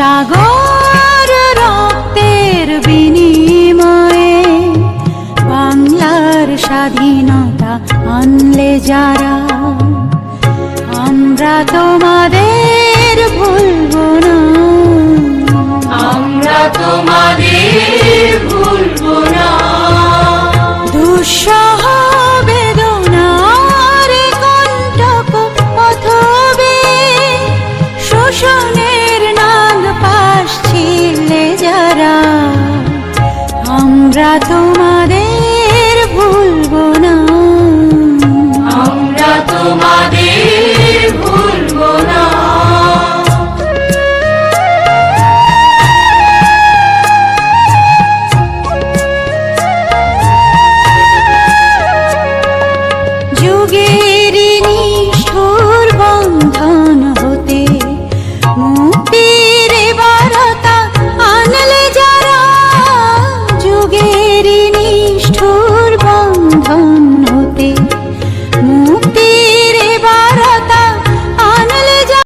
সাগর রক্তের বিনিময়ে বাংলার স্বাধীনতা আনলে যারা আমরা তোমাদের ভুলব না। আমরা তোমাদের ভুলব না। দুঃসহ বেদনার কণ্ঠক অথবে শোষণে